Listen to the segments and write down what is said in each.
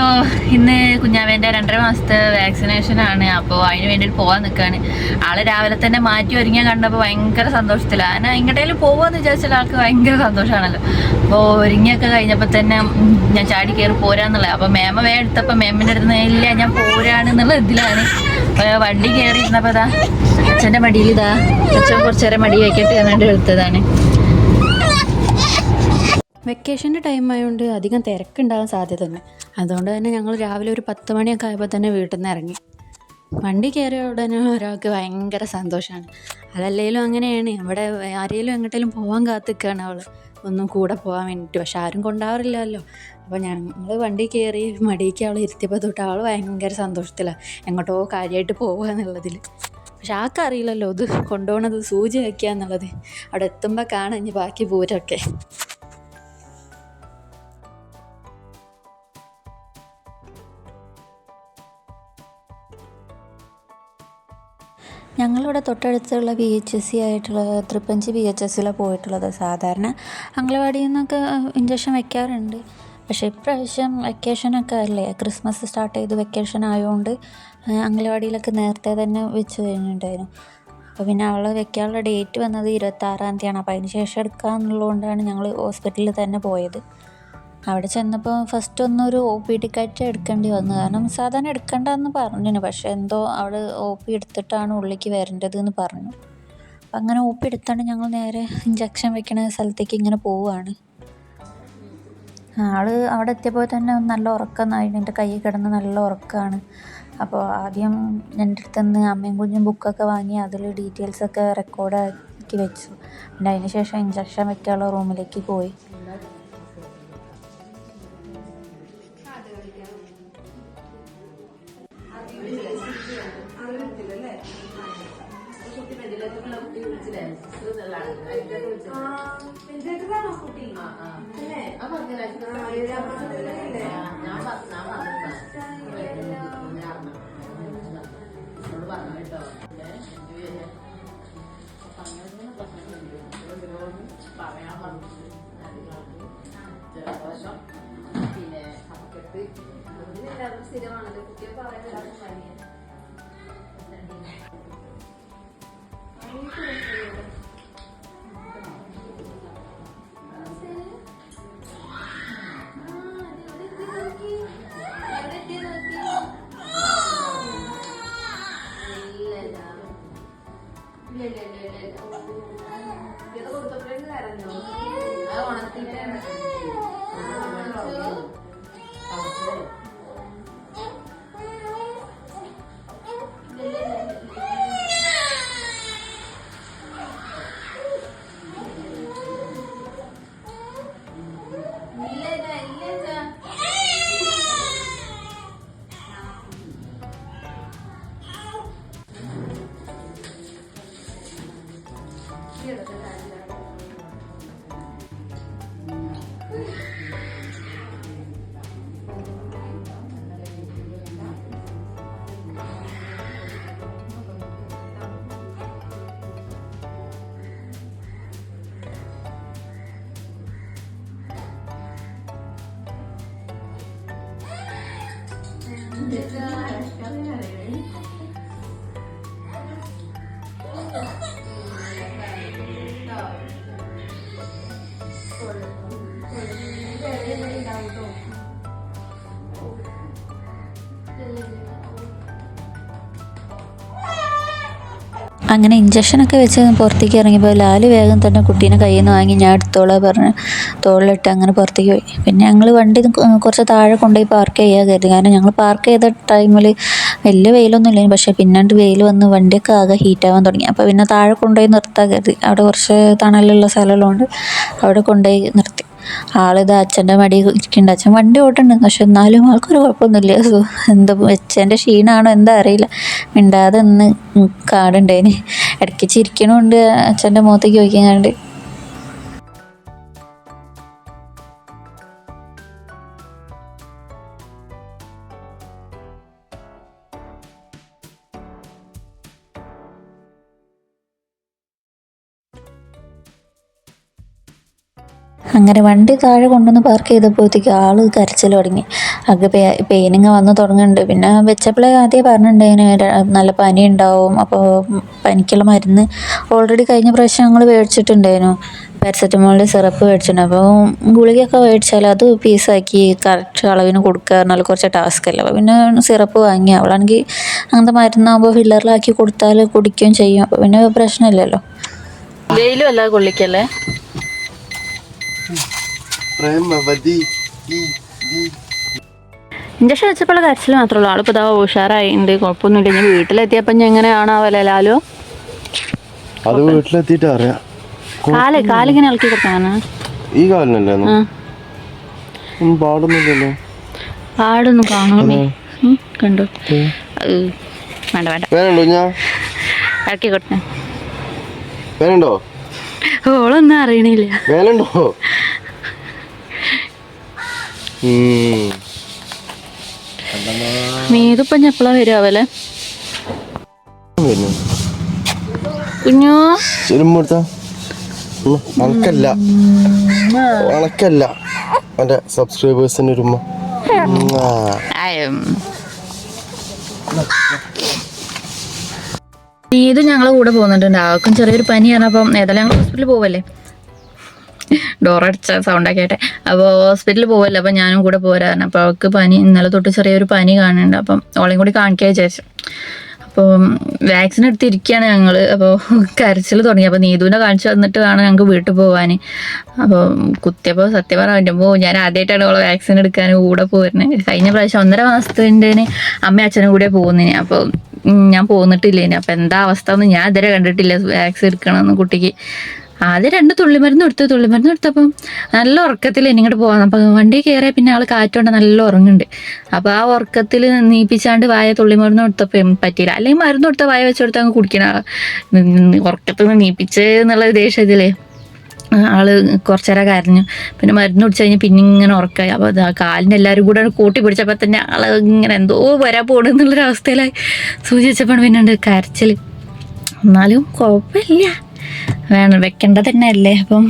അപ്പോൾ ഇന്ന് കുഞ്ഞാവേന്റെ രണ്ടര മാസത്തെ വാക്സിനേഷൻ ആണ്. അപ്പോൾ അതിന് വേണ്ടിയിട്ട് പോകാൻ നിൽക്കുകയാണ് ആൾ രാവിലെ തന്നെ മാറ്റി ഒരുങ്ങിയാൽ കണ്ടപ്പോൾ ഭയങ്കര സന്തോഷത്തിലാണ് അങ്ങനെ എങ്ങോട്ടേലും പോകുമെന്ന് വിചാരിച്ചാൽ ആൾക്ക് ഭയങ്കര സന്തോഷമാണല്ലോ അപ്പോൾ ഒരുങ്ങിയൊക്കെ കഴിഞ്ഞപ്പോൾ തന്നെ ഞാൻ ചാടി കയറി പോരാന്നുള്ളത് അപ്പോൾ മേമ വേ എടുത്തപ്പോൾ മേമിന്റെ അടുത്ത് ഇല്ല ഞാൻ പോരാണെന്നുള്ള ഇതിലാണ്. വണ്ടി കയറി ഇരുന്നപ്പോൾ അതാ അച്ഛന്റെ മടിയിൽ അച്ഛൻ കുറച്ചേരം മടി വയ്ക്കട്ടെ എന്നാണ്ട് എടുത്തതാണ്. വെക്കേഷന്റെ ടൈം ആയതുകൊണ്ട് അധികം തിരക്കുണ്ടാകാൻ സാധ്യത തന്നെ അതുകൊണ്ട് തന്നെ ഞങ്ങൾ രാവിലെ ഒരു പത്ത് മണിയൊക്കെ ആയപ്പോൾ തന്നെ വീട്ടിൽ നിന്ന് ഇറങ്ങി. വണ്ടി കയറിയ ഉടനെ ഒരാൾക്ക് ഭയങ്കര സന്തോഷമാണ് അതല്ലേലും അങ്ങനെയാണ്. ഇവിടെ ആരെങ്കിലും എങ്ങോട്ടേലും പോകാൻ കാത്തിക്കുകയാണ് അവൾ ഒന്നും കൂടെ പോകാൻ വേണ്ടിയിട്ട് പക്ഷെ ആരും കൊണ്ടാവാറില്ലല്ലോ. അപ്പോൾ ഞങ്ങൾ വണ്ടി കയറി മടിക്ക് അവൾ ഇരുത്തിയപ്പോൾ തൊട്ട് അവൾ ഭയങ്കര സന്തോഷത്തിലാണ് എങ്ങോട്ടോ കാര്യമായിട്ട് പോകുക എന്നുള്ളതിൽ പക്ഷെ ആൾക്കറിയില്ലല്ലോ ഇത് കൊണ്ടുപോകണത് സൂചി വയ്ക്കുക എന്നുള്ളത്. അവിടെ എത്തുമ്പോൾ കാണാം ഇനി ബാക്കി പൂരമൊക്കെ. ഞങ്ങളിവിടെ തൊട്ടടുത്തുള്ള ബി എച്ച് എസ് സി ആയിട്ടുള്ള തൃപ്പഞ്ചി ബി എച്ച് എസ് സിയിലാണ് പോയിട്ടുള്ളത്. സാധാരണ അംഗനവാടിയിൽ നിന്നൊക്കെ ഇഞ്ചക്ഷൻ വെക്കാറുണ്ട്. പക്ഷേ ഇപ്രാവശ്യം വെക്കേഷനൊക്കെ അല്ലേ ക്രിസ്മസ് സ്റ്റാർട്ട് ചെയ്ത് വെക്കേഷൻ ആയതുകൊണ്ട് അംഗനവാടിയിലൊക്കെ നേരത്തെ തന്നെ വെച്ച് കഴിഞ്ഞിട്ടുണ്ടായിരുന്നു. അപ്പോൾ പിന്നെ അവളെ വെക്കാനുള്ള ഡേറ്റ് വന്നത് ഇരുപത്താറാം തീയതിയാണ്. അപ്പോൾ അതിന് ശേഷം എടുക്കാന്നുള്ളതുകൊണ്ടാണ് ഞങ്ങൾ ഹോസ്പിറ്റലിൽ തന്നെ പോയത്. അവിടെ ചെന്നപ്പോൾ ഫസ്റ്റ് ഒന്നൊരു ഒ പി ടിക്കറ്റ് എടുക്കേണ്ടി വന്നു. കാരണം സാധാരണ എടുക്കണ്ടെന്ന് പറഞ്ഞു പക്ഷേ എന്തോ അവിടെ ഒ പി എടുത്തിട്ടാണ് ഉള്ളിലേക്ക് വരേണ്ടത് എന്ന് പറഞ്ഞു. അപ്പം അങ്ങനെ ഒ പി എടുത്താണ്ട് ഞങ്ങൾ നേരെ ഇഞ്ചക്ഷൻ വെക്കണ സ്ഥലത്തേക്ക് ഇങ്ങനെ പോവുകയാണ്. ആൾ അവിടെ എത്തിയപ്പോൾ തന്നെ നല്ല ഉറക്കമായി എന്റെ കൈ കിടന്ന് നല്ല ഉറക്കമാണ്. അപ്പോൾ ആദ്യം എന്റെ അടുത്ത് നിന്ന് അമ്മയും കുഞ്ഞും ബുക്കൊക്കെ വാങ്ങി അതിൽ ഡീറ്റെയിൽസൊക്കെ റെക്കോർഡാക്കി വെച്ചു. പിന്നെ അതിന് ശേഷം ഇഞ്ചക്ഷൻ വെക്കാനുള്ള റൂമിലേക്ക് പോയി. പറയാൻ പറഞ്ഞു ജലദോഷം പിന്നെ പക്കത്ത് എല്ലാവരും സ്ഥിരമാണല്ലോ കുട്ടിയെ പറയാൻ പനിയാണ് 근데 그날 시간을 അങ്ങനെ ഇഞ്ചക്ഷനൊക്കെ വെച്ച് പുറത്തേക്ക് ഇറങ്ങിയപ്പോൾ ലാൽ വേഗം തന്നെ കുട്ടീനെ കയ്യിൽ നിന്ന് വാങ്ങി ഞാൻ എടുത്തോളാം പറഞ്ഞ് തോളിലിട്ട് അങ്ങനെ പുറത്തേക്ക് പോയി. പിന്നെ ഞങ്ങൾ വണ്ടി കുറച്ച് താഴെ കൊണ്ടുപോയി പാർക്ക് ചെയ്യാൻ കരുതി. കാരണം ഞങ്ങൾ പാർക്ക് ചെയ്ത ടൈമിൽ വലിയ വെയിലൊന്നും ഇല്ലായിരുന്നു പക്ഷേ പിന്നാണ്ട് വെയിൽ വന്ന് വണ്ടിയൊക്കെ ആകെ ഹീറ്റാവാൻ തുടങ്ങി. അപ്പോൾ പിന്നെ താഴെ കൊണ്ടുപോയി നിർത്താൻ കരുതി. അവിടെ കുറച്ച് തണലുള്ള സ്ഥലമുള്ളതുകൊണ്ട് അവിടെ കൊണ്ടുപോയി നിർത്തി. ആളിത് അച്ഛന്റെ മടി ഇരിക്കുന്നുണ്ട് അച്ഛൻ വണ്ടി ഓട്ടുന്നുണ്ട് പക്ഷെ എന്നാലും ആൾക്കൊരു കുഴപ്പമൊന്നുമില്ല. സോ എന്താ അച്ഛന്റെ ക്ഷീണമാണോ എന്താ അറിയില്ല. മിണ്ടാതെ ഒന്ന് കാടുണ്ടേന്. ഇടയ്ക്ക് ചിരിക്കണമുണ്ട് അച്ഛന്റെ മുഖത്തേക്ക് ചോദിക്കാണ്ട് അങ്ങനെ വണ്ടി താഴെ കൊണ്ടുവന്ന് പാർക്ക് ചെയ്തപ്പോഴത്തേക്ക് ആൾ കരച്ചിൽ തുടങ്ങി. അത് പെയിനിങ് വന്ന് തുടങ്ങുന്നുണ്ട്. പിന്നെ വെച്ചപ്പോഴേ ആദ്യം പറഞ്ഞിട്ടുണ്ടായിന് നല്ല പനി ഉണ്ടാവും. അപ്പോൾ പനിക്കുള്ള മരുന്ന് ഓൾറെഡി കഴിഞ്ഞ പ്രാവശ്യം ഞങ്ങൾ മേടിച്ചിട്ടുണ്ടായിരുന്നു. പാരസെറ്റമോളിന്റെ സിറപ്പ് മേടിച്ചിട്ടുണ്ട്. അപ്പോൾ ഗുളികയൊക്കെ മേടിച്ചാൽ അത് പീസാക്കി കറക്റ്റ് അളവിന് കൊടുക്കുക എന്നുള്ള കുറച്ച് ടാസ്ക് അല്ല. അപ്പോൾ പിന്നെ സിറപ്പ് വാങ്ങി. അവളാണെങ്കിൽ അങ്ങനത്തെ മരുന്നാകുമ്പോൾ ഫില്ലറിലാക്കി കൊടുത്താൽ കുടിക്കുകയും ചെയ്യും. അപ്പോൾ പിന്നെ പ്രശ്നമില്ലല്ലോ. വെയിലും അല്ല കൊള്ളിക്കല്ലേ? പ്രേമവതി. ഇഞ്ചക്ഷൻ വെച്ചപ്പോൾ കരച്ചിൽ മാത്രമേ ഉള്ളൂ. ആളിപ്പോൾ ഇതാ ഉഷാറായിട്ടുണ്ട് കുഴപ്പമൊന്നുമില്ല. ഇനി വീട്ടിലെത്തിയപ്പോൾ ഞാൻ അവലെ ലാലു? അത് വീട്ടിലെത്തിയിട്ട് അറിയാം. കാൽ കാലിങ്ങനെ ഇളക്കി കൊടുത്താണ് ഈ കാലിനല്ലേ പാടുന്നില്ലല്ലോ. പാടൊന്നും കാണുമേ കണ്ടു? വേണ്ട വേണ്ട. വേണ്ടോ ഞാൻ ഇളക്കി കൊടുത്തേ. വേണ്ടോ ഓളൊന്നും അറിയണില്ല. വേനുണ്ടോ ഉം. നീതിപ്പം എപ്പോഴാ വരുവാവല്ലേ വരുന്നു കുഞ്ഞോ? അണക്കല്ല അണക്കല്ല എന്റെ സബ്സ്ക്രൈബേഴ്സിന്റെ ഒരു. നീതും ഞങ്ങളെ കൂടെ പോകുന്നുണ്ട്. ആൾക്കും ചെറിയൊരു പനിയാണ് അപ്പം ഏതായാലും ഞങ്ങൾ ഹോസ്പിറ്റലിൽ പോവല്ലേ? ഡോറടിച്ച സൗണ്ടൊക്കെ ആയിട്ട് അപ്പോൾ ഹോസ്പിറ്റലിൽ പോവല്ല അപ്പോൾ ഞാനും കൂടെ പോരായിരുന്നു അപ്പോൾ അവൾക്ക് പനി ഇന്നലെ തൊട്ട് ചെറിയൊരു പനി കാണുന്നുണ്ട്. അപ്പം ഓളെയും കൂടി കാണിക്കാൻ വിചാരിച്ചു. അപ്പോൾ വാക്സിൻ എടുത്തിരിക്കുകയാണ് ഞങ്ങൾ അപ്പോൾ കരച്ചിൽ തുടങ്ങി. അപ്പോൾ നീതുവിനെ കാണിച്ചു തന്നിട്ട് വേണം ഞങ്ങൾക്ക് വീട്ടിൽ പോകാൻ അപ്പോൾ കുത്തിയപ്പോൾ സത്യം പറയുമ്പോൾ ഞാൻ ആദ്യമായിട്ടാണ് അവളെ വാക്സിൻ എടുക്കാൻ കൂടെ പോരുന്നത് കഴിഞ്ഞ പ്രാവശ്യം ഒന്നര മാസത്തിന്റെ അമ്മയും അച്ഛനും കൂടെ പോകുന്നതിന് അപ്പോൾ ഞാൻ പോന്നിട്ടില്ലേനി. അപ്പോൾ എന്താ അവസ്ഥ ഒന്നും ഞാൻ ഇതുവരെ കണ്ടിട്ടില്ല. വാക്സിൻ എടുക്കണമെന്ന് കുട്ടിക്ക്. ആദ്യം രണ്ട് തുള്ളിമരുന്ന് എടുത്തു തുള്ളിമരുന്ന് എടുത്തപ്പം നല്ല ഉറക്കത്തിൽ എനിങ്ങോട്ട് പോകാം അപ്പം വണ്ടി കയറിയാൽ പിന്നെ ആൾ കാറ്റുകൊണ്ട് നല്ല ഉറങ്ങുന്നുണ്ട്. അപ്പോൾ ആ ഉറക്കത്തിൽ നീപ്പിച്ചാണ്ട് വായ തുള്ളിമരുന്ന് കൊടുത്തപ്പം പറ്റിയില്ല. അല്ലെങ്കിൽ മരുന്ന് കൊടുത്ത വായ വെച്ച് അങ്ങ് കുടിക്കണ ഉറക്കത്തിൽ നിന്ന് നീപ്പിച്ച് എന്നുള്ള ദേഷ്യത്തിലേ ആൾ കുറച്ചേരം കരഞ്ഞു. പിന്നെ മരുന്ന് കുടിച്ചു കഴിഞ്ഞാൽ പിന്നെ ഇങ്ങനെ ഉറക്കായി. അപ്പോൾ കാലിന്റെ എല്ലാവരും കൂടെ കൂട്ടി പിടിച്ചപ്പോൾ തന്നെ ആൾ ഇങ്ങനെ എന്തോ വരാൻ പോണെന്നുള്ളൊരു അവസ്ഥയിലായി സൂചിച്ചപ്പോൾ പിന്നെ ഉണ്ട് കരച്ചിൽ എന്നാലും കുഴപ്പമില്ല. വേണം. വെക്കേണ്ടത് തന്നെ അല്ലേ അപ്പം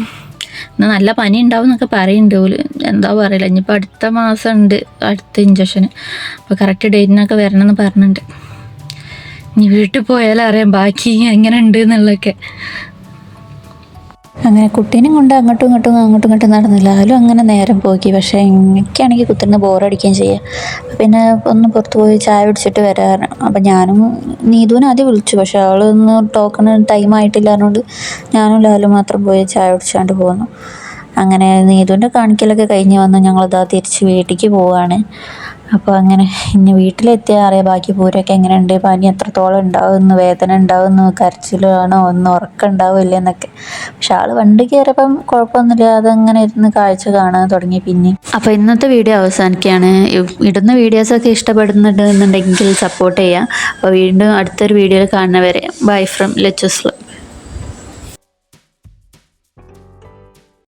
എന്നാൽ നല്ല പനി ഉണ്ടാവും എന്നൊക്കെ പറയുന്നുണ്ട് ഓൽ. എന്താ പറയില്ല ഇനിയിപ്പോൾ അടുത്ത മാസം ഉണ്ട്. അടുത്ത ഇഞ്ചക്ഷന് അപ്പോൾ കറക്റ്റ് ഡേറ്റിനൊക്കെ വരണമെന്ന് പറഞ്ഞിട്ടുണ്ട്. ഇനി വീട്ടിൽ പോയാലറിയാം ബാക്കി എങ്ങനെ ഉണ്ട് എന്നുള്ളതൊക്കെ. അങ്ങനെ കുട്ടീനെയും കൊണ്ട് അങ്ങോട്ടും ഇങ്ങോട്ടും അങ്ങോട്ടും ഇങ്ങോട്ടും നടന്നില്ല. ആലും അങ്ങനെ നേരം പോക്കി. പക്ഷേ എനിക്കാണെങ്കിൽ കുത്തിരുന്ന് ബോറടിക്കുകയും ചെയ്യുക പിന്നെ ഒന്ന് പുറത്ത് പോയി ചായ കുടിച്ചിട്ട് വരാറ്. അപ്പം ഞാനും നീതുവിനെ ആദ്യം വിളിച്ചു. പക്ഷേ അവളൊന്ന് ടോക്കൺ ടൈം ആയിട്ടില്ല ഞാനും ലാലും മാത്രം പോയി ചായ കുടിച്ചാണ്ട് പോന്നു. അങ്ങനെ നീതുവിന്റെ കാണിക്കലൊക്കെ കഴിഞ്ഞ് വന്ന് ഞങ്ങളിതാ തിരിച്ച് വീട്ടിലേക്ക് പോവാണ്. അപ്പോൾ അങ്ങനെ ഇനി വീട്ടിലെത്തിയ അറിയാം ബാക്കി പൂരമൊക്കെ എങ്ങനെയുണ്ട്? പനി എത്രത്തോളം ഉണ്ടാവുമെന്ന് വേദന ഉണ്ടാവുമെന്ന് കരച്ചിലാണോ? ഒന്ന് ഉറക്കം ഉണ്ടാവില്ല എന്നൊക്കെ. പക്ഷെ ആൾ വണ്ടി കയറിയപ്പം കുഴപ്പമൊന്നുമില്ല. അതങ്ങനെ ഇരുന്ന് കാഴ്ച കാണാൻ തുടങ്ങി പിന്നെ അപ്പോൾ ഇന്നത്തെ വീഡിയോ അവസാനിക്കുകയാണ്. ഇടുന്ന വീഡിയോസൊക്കെ ഇഷ്ടപ്പെടുന്നുണ്ടെന്നുണ്ടെങ്കിൽ സപ്പോർട്ട് ചെയ്യാം. അപ്പോൾ വീണ്ടും അടുത്തൊരു വീഡിയോയിൽ കാണുന്നവരെ. Bye from leches